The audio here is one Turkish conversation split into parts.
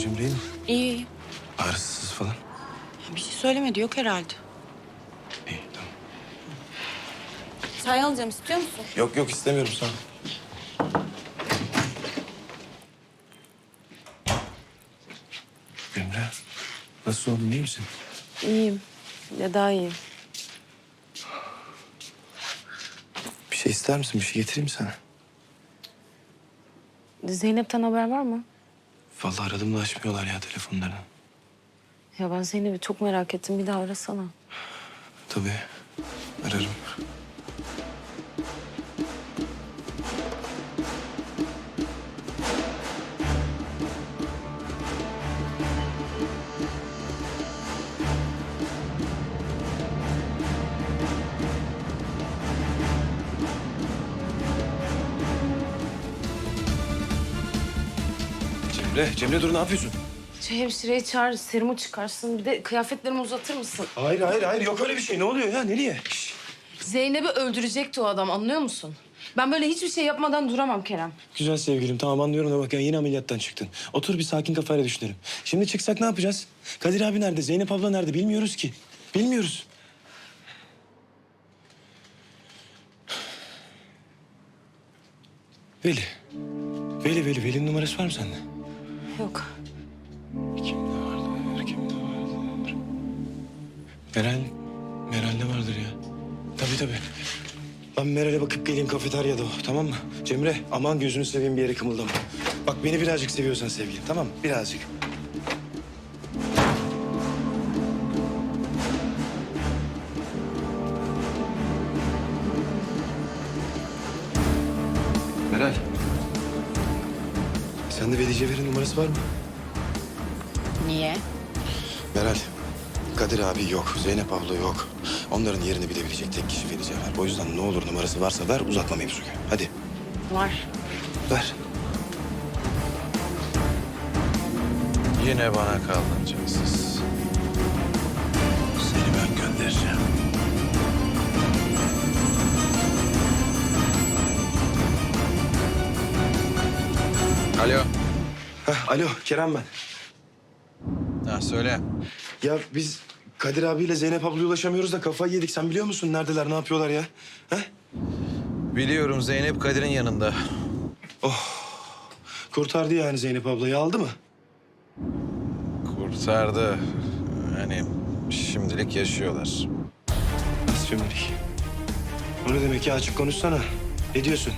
Cemre iyi mi? İyi iyi. Ağrısız falan. Bir şey söylemedi yok herhalde. İyi tamam. Çay alacağım istiyor musun? Yok yok istemiyorum sağ ol. Cemre nasıl oldun iyi misin? İyiyim. Ya daha iyi. Bir şey ister misin? Bir şey getireyim mi sana? Zeynep'ten haber var mı? Vallahi aradım da açmıyorlar ya telefonlarını. Ya ben Zeynep'i çok merak ettim. Bir daha arasana. Tabii ararım. Cemre, Cemre dur ne yapıyorsun? Şey hemşireyi çağır, serumu çıkarsın. Bir de kıyafetlerimi uzatır mısın? Hayır, hayır, hayır. Yok öyle bir şey. Ne oluyor ya? Nereye? Zeynep'i öldürecekti o adam anlıyor musun? Ben böyle hiçbir şey yapmadan duramam Kerem. Güzel sevgilim tamam anlıyorum da bak ya yine ameliyattan çıktın. Otur bir sakin kafayla düşünelim. Şimdi çıksak ne yapacağız? Kadir abi nerede? Zeynep abla nerede? Bilmiyoruz ki. Bilmiyoruz. Veli. Veli, Veli. Veli'nin numarası var mı sende? Yok. Kimde vardır, kimde vardır? Meral, Meral'de vardır ya. Tabii tabii. Ben Meral'e bakıp geleyim kafeteryada o, tamam mı? Cemre, aman gözünü seveyim bir yere kımıldama. Bak beni birazcık seviyorsan sevgilim, tamam mı? Birazcık. Cevher'in numarası var mı? Niye? Meral, Kadir abi yok, Zeynep abla yok. Onların yerini bilebilecek tek kişi Veli Cevher. O yüzden ne olur numarası varsa ver, uzatma mevzuyu. Hadi, Var. ver. Yine bana kaldın cansız. Seni ben göndereceğim. Alo. Heh, alo, Kerem ben. Ha, söyle. Ya biz Kadir abiyle Zeynep ablaya ulaşamıyoruz da kafayı yedik. Sen biliyor musun neredeler, ne yapıyorlar ya? Heh? Biliyorum Zeynep Kadir'in yanında. Kurtardı yani Zeynep ablayı, aldı mı? Kurtardı. Yani şimdilik yaşıyorlar. Nasıl şimdilik? O ne demek ya? Açık konuşsana. Ne diyorsun?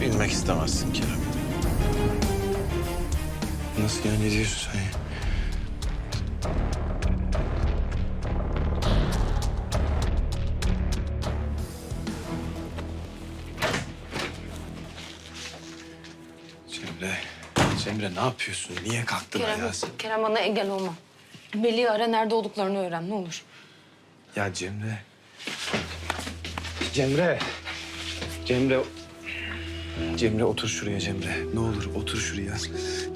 Bilmek istemezsin Kerem. Nasıl yani? Ne diyorsun sen ya? Cemre, Cemre ne yapıyorsun? Niye kalktın Kerem, ayağa sen? Kerem bana engel olma. Veli'yi ara nerede olduklarını öğren ne olur. Ya Cemre. Cemre. Cemre. Cemre otur şuraya Cemre. Ne olur otur şuraya.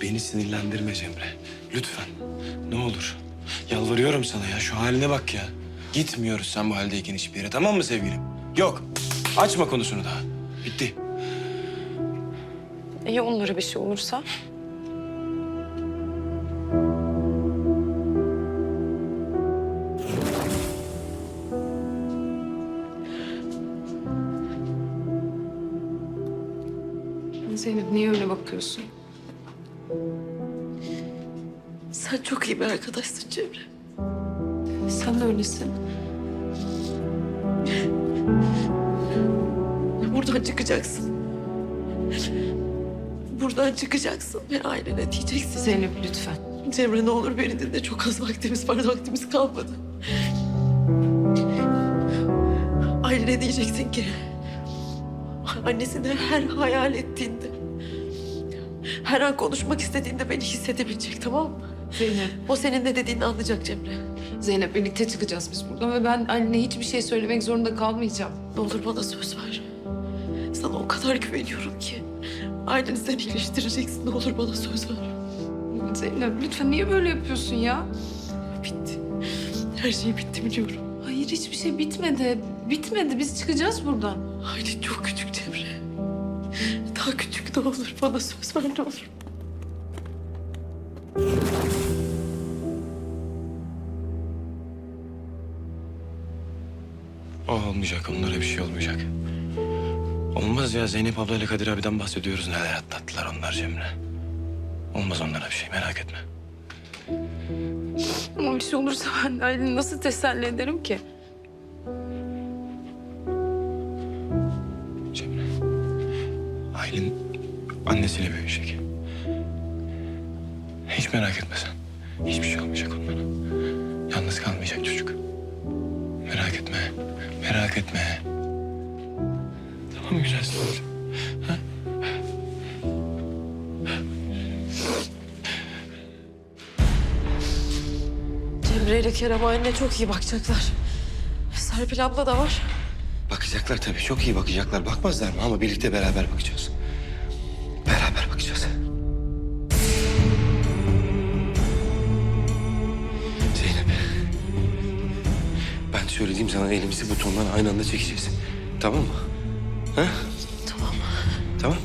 Beni sinirlendirme Cemre. Lütfen. Ne olur. Yalvarıyorum sana ya. Şu haline bak ya. Gitmiyoruz sen bu haldeyken hiçbir yere. Tamam mı sevgilim? Yok. Açma konusunu daha. Bitti. İyi onlara bir şey olursa? Zeynep niye öyle bakıyorsun? Sen çok iyi bir arkadaşsın Cemre. Sen de öylesin. Buradan çıkacaksın. Buradan çıkacaksın ve ailene diyeceksin. Zeynep lütfen. Cemre ne olur beni dinle. Çok az vaktimiz var. Vaktimiz kalmadı. Ailene diyeceksin ki... Annesini her hayal ettiğinde... Her an konuşmak istediğinde beni hissedebilecek tamam mı? Zeynep. O senin ne dediğini anlayacak Cemre. Zeynep birlikte çıkacağız biz buradan ve ben annene hiçbir şey söylemek zorunda kalmayacağım. Ne olur bana söz ver. Sana o kadar güveniyorum ki. Ailenizden iyileştireceksin. Ne olur bana söz ver. Zeynep lütfen niye böyle yapıyorsun ya? Bitti. Her şey bitti biliyorum. Hayır hiçbir şey bitmedi. Bitmedi biz çıkacağız buradan. Aile çok küçük. Daha küçük ne olur bana söz ver ne olur. O olmayacak, onlara bir şey olmayacak. Olmaz ya, Zeynep ablayla Kadir abiden bahsediyoruz. Neler atlattılar onlar Cemre. Olmaz onlara bir şey, merak etme. Ama bir şey olursa ben Aylin'i nasıl teselli ederim ki? Annesiyle büyüyecek. Hiç merak etme sen. Hiçbir şey olmayacak onlara. Yalnız kalmayacak çocuk. Merak etme, merak etme. Tamam mı güzel sinirli? Cemre ile Kerem anne çok iyi bakacaklar. Serpil abla da var. Bakacaklar tabii. Çok iyi bakacaklar. Bakmazlar mı? Ama birlikte beraber bakacağız. Elimizi butondan aynı anda çekeceğiz. Tamam mı? Ha? Tamam. Tamam.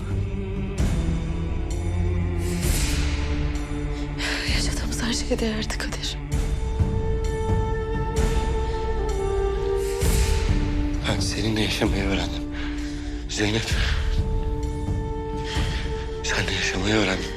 Yaşadığımız her şeye değerdi Kadir. Ben seninle yaşamayı öğrendim. Zeynep. Seninle yaşamayı öğrendim.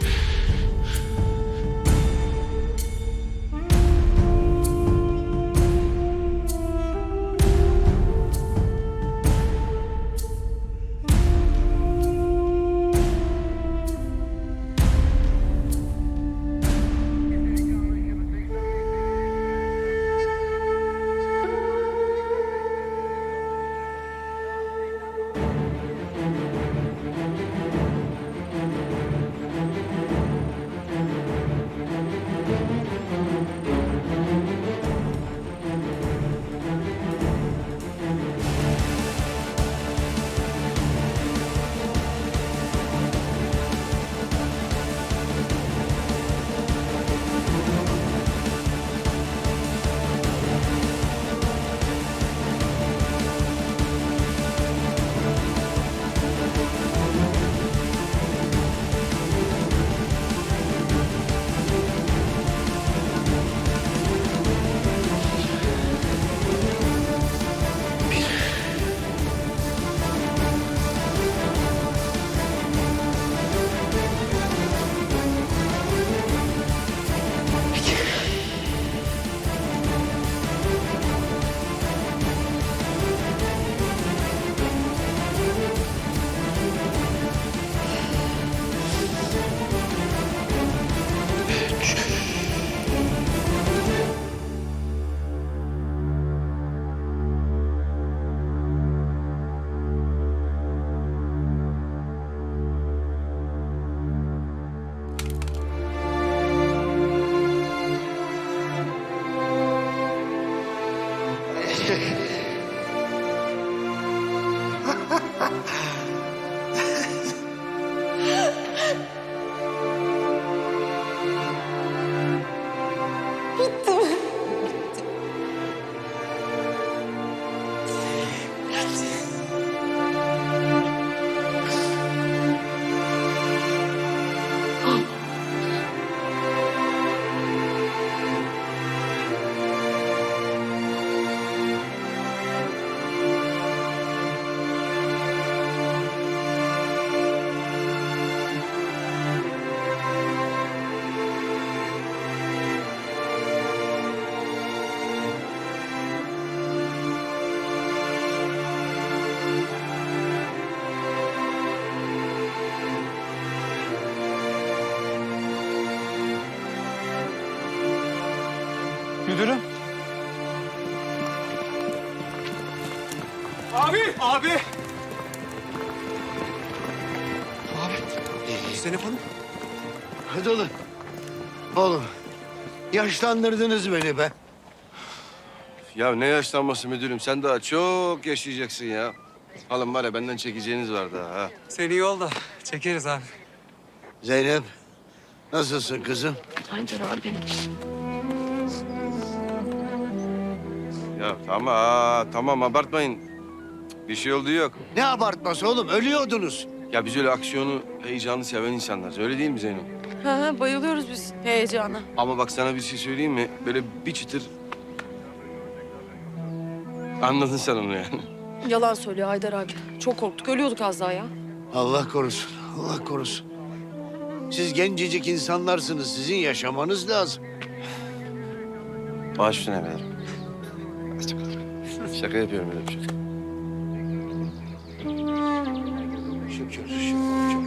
Yaşlandırdınız beni be. Ya ne yaşlanması müdürüm? Sen daha çok yaşayacaksın ya. Alın var ya benden çekeceğiniz var daha ha. Seni yolda. Çekeriz abi. Zeynep. Nasılsın kızım? Haydar abi. Ya tamam aa, tamam abartmayın. Bir şey olduğu yok. Ne abartması oğlum? Ölüyordunuz. Ya biz öyle aksiyonu, heyecanı seven insanlarız. Öyle değil mi Zeyno? Ha, ha, bayılıyoruz biz heyecana. Ama bak sana bir şey söyleyeyim mi? Böyle bir çıtır... Anladın sen onu yani. Yalan söylüyor Haydar abi. Çok korktuk. Ölüyorduk az daha ya. Allah korusun, Allah korusun. Siz gencecik insanlarsınız. Sizin yaşamanız lazım. Baş üstüne emirim. Şaka yapıyorum öyle bir şey. Şükür, şükür,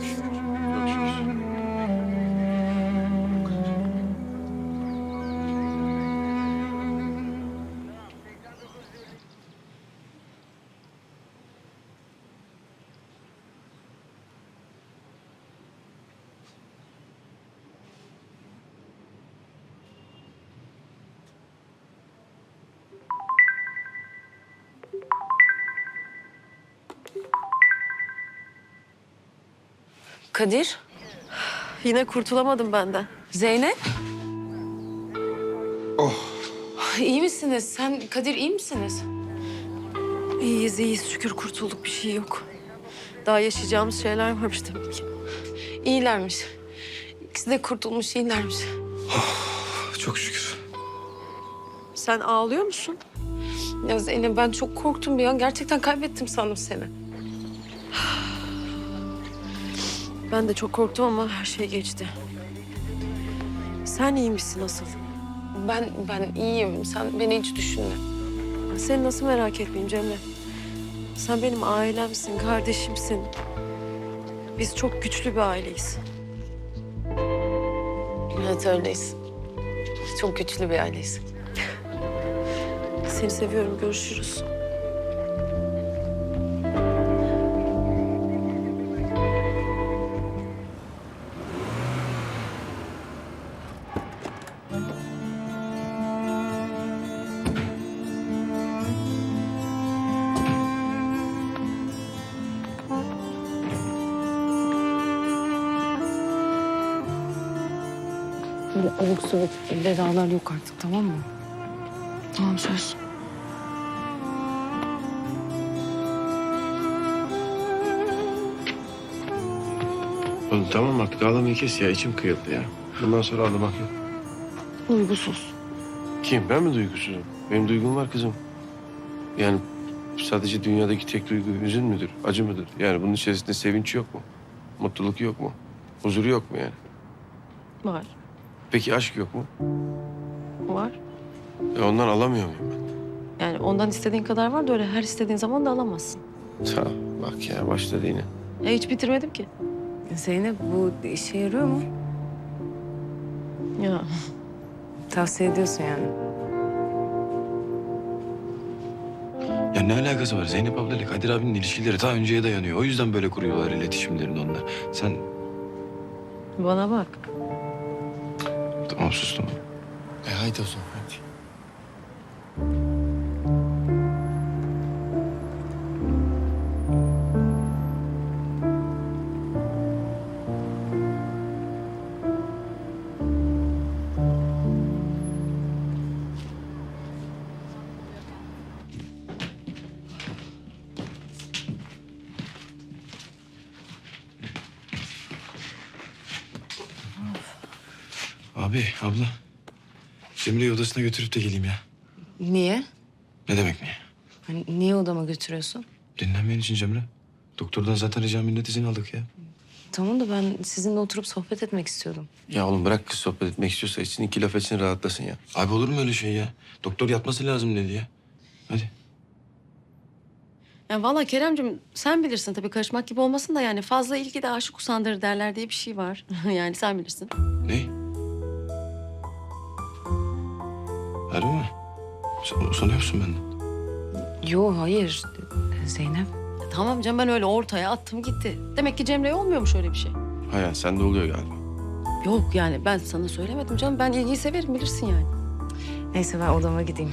Kadir, Yine kurtulamadım benden. Zeynep. Oh. İyi misiniz? Sen Kadir iyi misiniz? İyiyiz iyiyiz. Şükür kurtulduk. Bir şey yok. Daha yaşayacağımız şeyler varmış tabii ki. İyilermiş. İkisi de kurtulmuş iyilermiş. Çok şükür. Sen ağlıyor musun? Ya Zeynep ben çok korktum bir an. Gerçekten kaybettim sandım seni. Ben de çok korktum ama her şey geçti. Sen iyi misin asıl? Ben ben iyiyim. Sen beni hiç düşünme. Seni nasıl merak etmeyeyim Cemre? Sen benim ailemsin, kardeşimsin. Biz çok güçlü bir aileyiz. Evet öyleyiz. Çok güçlü bir aileyiz. Seni seviyorum, görüşürüz. Böyle abuk sabuk vedalar yok artık tamam mı? Tamam söz. Oğlum tamam artık ağlamayı kes ya. içim kıyıldı ya. Bundan sonra ağlamak yok. Duygusuz. Kim? Ben mi duygusuzum? Benim duygum var kızım. Yani sadece dünyadaki tek duygu hüzün müdür, acı mıdır? Yani bunun içerisinde sevinç yok mu? Mutluluk yok mu? Huzuru yok mu yani? Var, Peki aşk yok mu? var. E ondan alamıyor muyum ben? Yani ondan istediğin kadar var da öyle her istediğin zaman da alamazsın. Ta, bak ya başladı yine. E hiç bitirmedim ki. Zeynep bu işe yarıyor mu? Ya Tavsiye ediyorsun yani. Ya ne alakası var? Zeynep ablayla Kadir abinin ilişkileri daha önceye dayanıyor. O yüzden böyle kuruyorlar iletişimlerini onlar. Sen bana bak. Tamam sustum. E haydi o zaman odasına götürüp de geleyim ya. Niye? Ne demek niye? Hani niye odama götürüyorsun? Dinlenmeyen için Cemre. Doktordan zaten rica minnet izin aldık ya. Tamam da ben sizinle oturup sohbet etmek istiyordum. Ya oğlum bırak kız sohbet etmek istiyorsa içsin iki laf etsin rahatlasın ya. Abi olur mu öyle şey ya? Doktor yatması lazım dedi ya. Hadi. Ya vallahi Keremcim sen bilirsin tabii karışmak gibi olmasın da yani fazla ilgi de aşık usandırır derler diye bir şey var. yani sen bilirsin. Ne? Harbi mi? Sen sanıyor musun benden? Yo hayır. Zeynep. Tamam canım ben öyle ortaya attım gitti. Demek ki Cemre'ye olmuyormuş öyle bir şey. Hayır sende oluyor galiba. Yok yani ben sana söylemedim canım. Ben ilgiyi severim bilirsin yani. Neyse ben odama gideyim.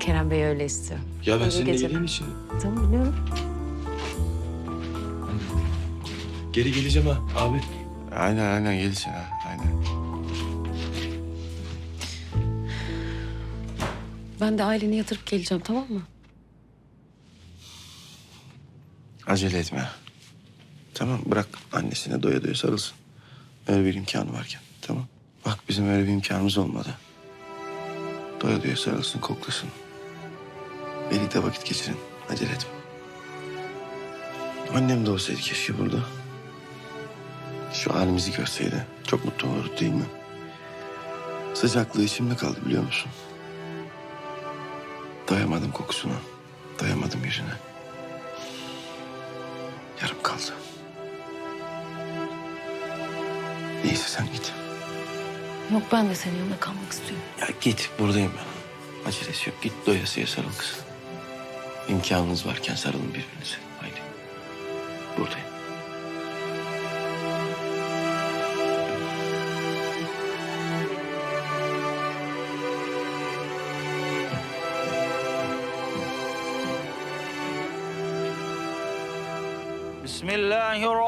Kerem Bey öyle istiyor. Ya ben İyi senin geceler. iyiliğin için Tamam biliyorum. geri geleceğim ha abi. Aynen aynen gelirsin ha Ben de aileni yatırıp geleceğim tamam mı? Acele etme. Tamam bırak annesine doya doya sarılsın. Öyle bir imkanı varken. Tamam. Bak bizim öyle bir imkanımız olmadı. Doya doya sarılsın, koklasın. Birlikte vakit geçirin. Acele etme. Annem de olsaydı keşke burada. Şu halimizi görseydi. Çok mutlu olurdu değil mi? Sıcaklığı içimde kaldı biliyor musun? Dayamadım kokusuna. Dayamadım yüzüne. Yarım kaldı. Neyse sen git. Yok ben de senin yanında kalmak istiyorum. Ya git buradayım ben. Acelesi yok. Git doyasıya sarıl kız. İmkanınız varken sarılın birbirinize. Haydi. Buradayım.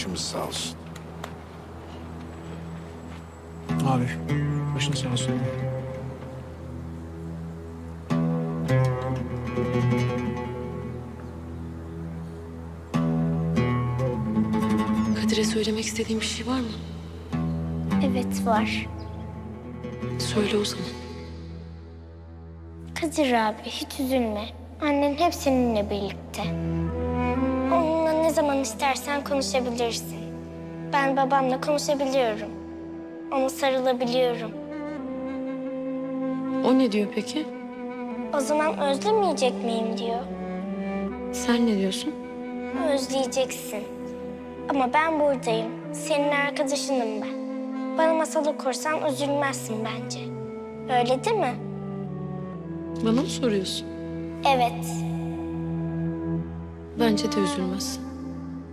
Başımız sağ olsun. Abi başın sağ olsun. Kadir'e söylemek istediğin bir şey var mı? Evet var. Söyle o zaman. Kadir abi hiç üzülme. Annen hep seninle birlikte. Ne zaman istersen konuşabilirsin. Ben babamla konuşabiliyorum. Ona sarılabiliyorum. O ne diyor peki? O zaman özlemeyecek miyim diyor. Sen ne diyorsun? Özleyeceksin. Ama ben buradayım. Senin arkadaşınım ben. Bana masal okursan üzülmezsin bence. Öyle değil mi? Bana mı soruyorsun? Evet. Bence de üzülmez.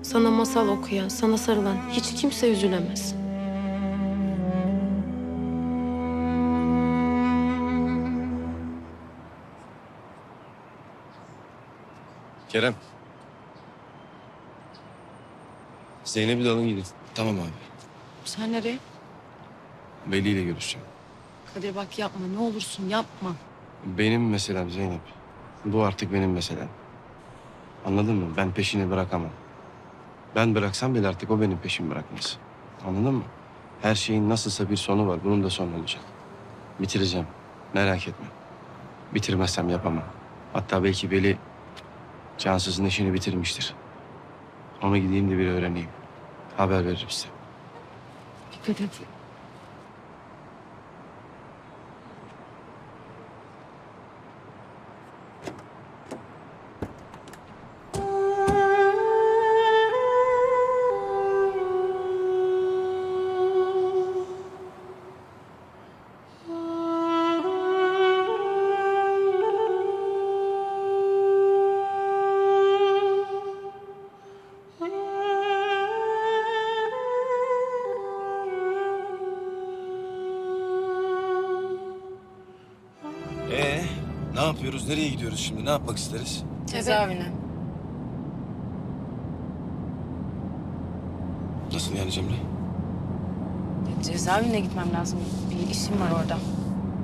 Sana masal okuyan, sana sarılan hiç kimse üzülemez. Kerem. Zeynep'i de alın gidin. Tamam abi. Sen nereye? Veli ile görüşeceğim. Kadir bak yapma ne olursun yapma. Benim meselem Zeynep. Bu artık benim meselem. Anladın mı? Ben peşini bırakamam. Ben bıraksam bile artık o benim peşimi bırakmaz. Anladın mı? Her şeyin nasılsa bir sonu var. Bunun da sonu olacak. Bitireceğim. Merak etme. Bitirmezsem yapamam. Hatta belki Veli Cansız'ın işini bitirmiştir. Onu gideyim de bir öğreneyim. Haber veririm size. Dikkat et. Yapıyoruz? Nereye gidiyoruz şimdi? Ne yapmak isteriz? Cezaevine. Nasıl yani Cemre? Cezaevine gitmem lazım. Bir işim var orada.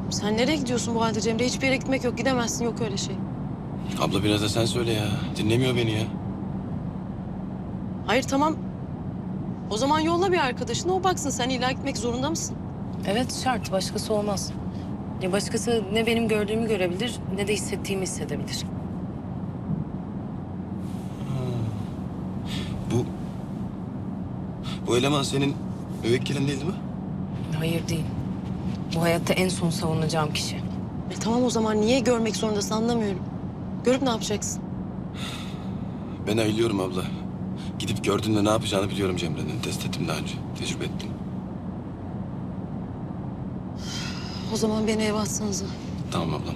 Sen nereye gidiyorsun bu halde Cemre? Hiçbir yere gitmek yok. Gidemezsin. Yok öyle şey. Abla biraz da sen söyle ya. Dinlemiyor beni ya. Hayır tamam. O zaman yolla bir arkadaşını o baksın. Sen illa gitmek zorunda mısın? Evet şart. Başkası olmaz. Ya başkası ne benim gördüğümü görebilir ne de hissettiğimi hissedebilir. Bu... Bu eleman senin müvekkilin değil değil mi? Hayır değil. Bu hayatta en son savunacağım kişi. E tamam o zaman niye görmek zorundasın anlamıyorum. Görüp ne yapacaksın? Ben ayılıyorum abla. Gidip gördüğünde ne yapacağını biliyorum Cemre'nin. Test ettim daha önce. Tecrübe ettim. O zaman beni eve atsanıza. Tamam ablam.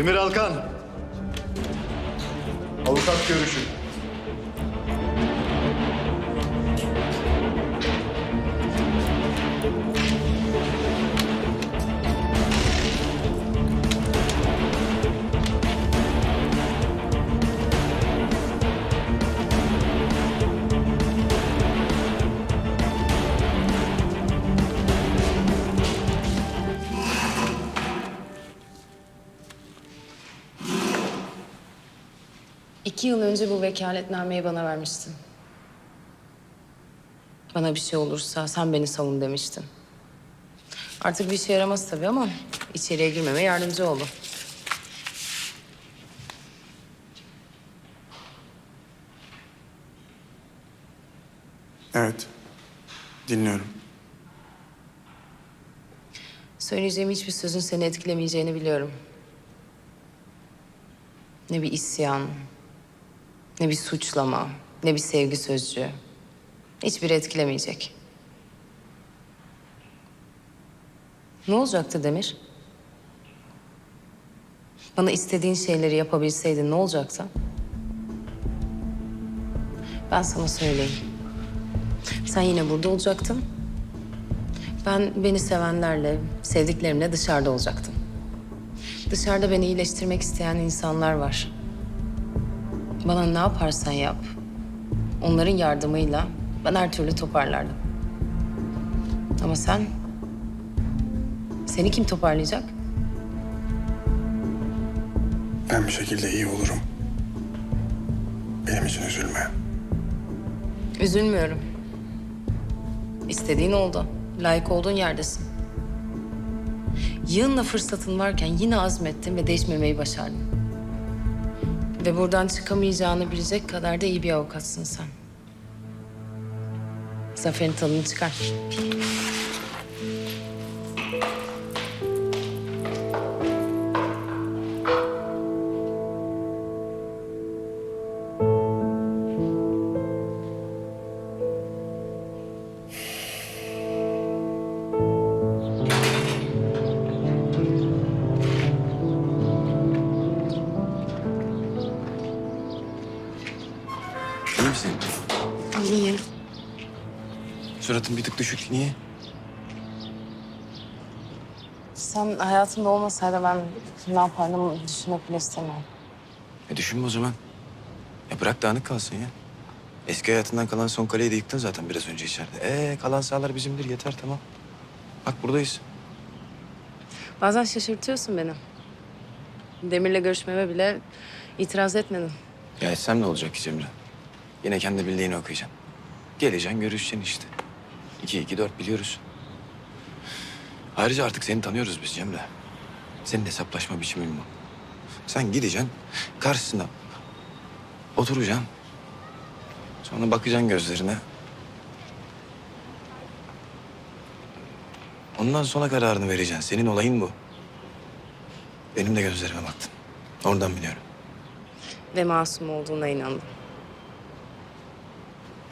Demir Alkan. İki yıl önce bu vekaletnameyi bana vermiştin. Bana bir şey olursa sen beni savun demiştin. Artık bir işe yaramaz tabii ama içeriye girmeme yardımcı oldu. Evet. Dinliyorum. Söyleyeceğim hiçbir sözün seni etkilemeyeceğini biliyorum. Ne bir isyan, ne bir suçlama, ne bir sevgi sözcüğü. Hiçbiri etkilemeyecek. Ne olacaktı Demir? Bana istediğin şeyleri yapabilseydin ne olacaktı? Ben sana söyleyeyim. Sen yine burada olacaktın. Ben beni sevenlerle, sevdiklerimle dışarıda olacaktım. Dışarıda beni iyileştirmek isteyen insanlar var. Bana ne yaparsan yap. Onların yardımıyla ben her türlü toparlardım. Ama sen... Seni kim toparlayacak? Ben bir şekilde iyi olurum. Benim için üzülme. Üzülmüyorum. İstediğin oldu. Layık olduğun yerdesin. Yığınla fırsatın varken yine azmettin ve değişmemeyi başardın. Ve buradan çıkamayacağını bilecek kadar da iyi bir avukatsın sen. Zaferin tadını çıkar. Düşük. Niye? Sen hayatımda olmasaydı ben ne yapardım düşünmek bile istemiyorum. E düşünme o zaman. Ya bırak dağınık kalsın ya. Eski hayatından kalan son kaleyi de yıktın zaten biraz önce içeride. Ee kalan sahalar bizimdir yeter tamam. Bak buradayız. Bazen şaşırtıyorsun beni. Demir'le görüşmeme bile itiraz etmedin. Ya etsem ne olacak ki Cemre? Yine kendi bildiğini okuyacaksın. Geleceksin görüşeceksin işte. İki, iki, dört biliyoruz. Ayrıca artık seni tanıyoruz biz Cemre. Senin hesaplaşma biçimin bu. Sen gideceksin karşısına oturacaksın. Sonra bakacaksın gözlerine. Ondan sonra kararını vereceksin. Senin olayın bu. Benim de gözlerime baktın. Oradan biliyorum. Ve masum olduğuna inandım.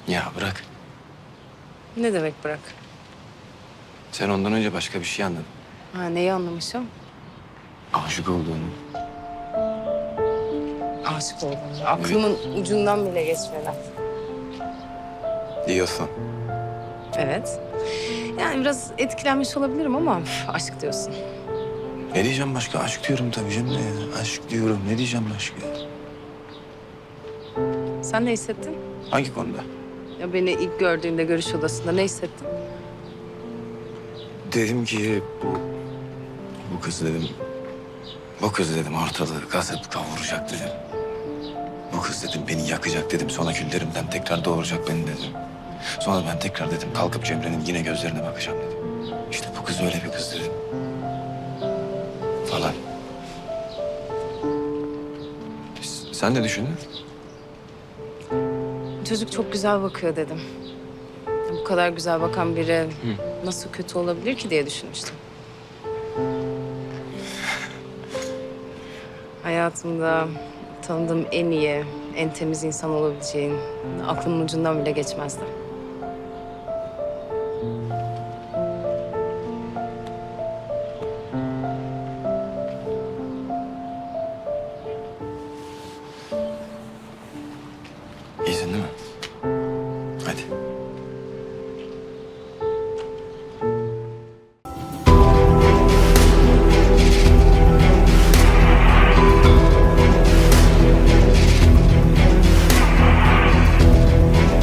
Ya bırak. Ne demek bırak? Sen ondan önce başka bir şey anladın. Ha neyi anlamışım? Aşık olduğunu. Aşık olduğunu. Aklımın ucundan bile geçmeden. Diyorsun. Evet. Yani biraz etkilenmiş olabilirim ama üf, aşk diyorsun. Ne diyeceğim başka? Aşk diyorum tabii Cemre ya. Aşk diyorum. Ne diyeceğim başka? Sen ne hissettin? Hangi konuda? Ya beni ilk gördüğünde görüş odasında ne hissettin? Dedim ki bu, bu kız dedim Bu kız dedim ortalığı gazıp kavuracak dedim. Bu kız dedim beni yakacak dedim. Sonra küllerimden tekrar doğuracak beni dedim. Sonra ben tekrar dedim kalkıp Cemre'nin yine gözlerine bakacağım dedim. İşte bu kız öyle bir kız dedim. Falan. Sen ne düşündün? Çocuk çok güzel bakıyor dedim. Bu kadar güzel bakan biri nasıl kötü olabilir ki diye düşünmüştüm. Hayatımda tanıdığım en iyi, en temiz insan olabileceğin aklımın ucundan bile geçmezdi.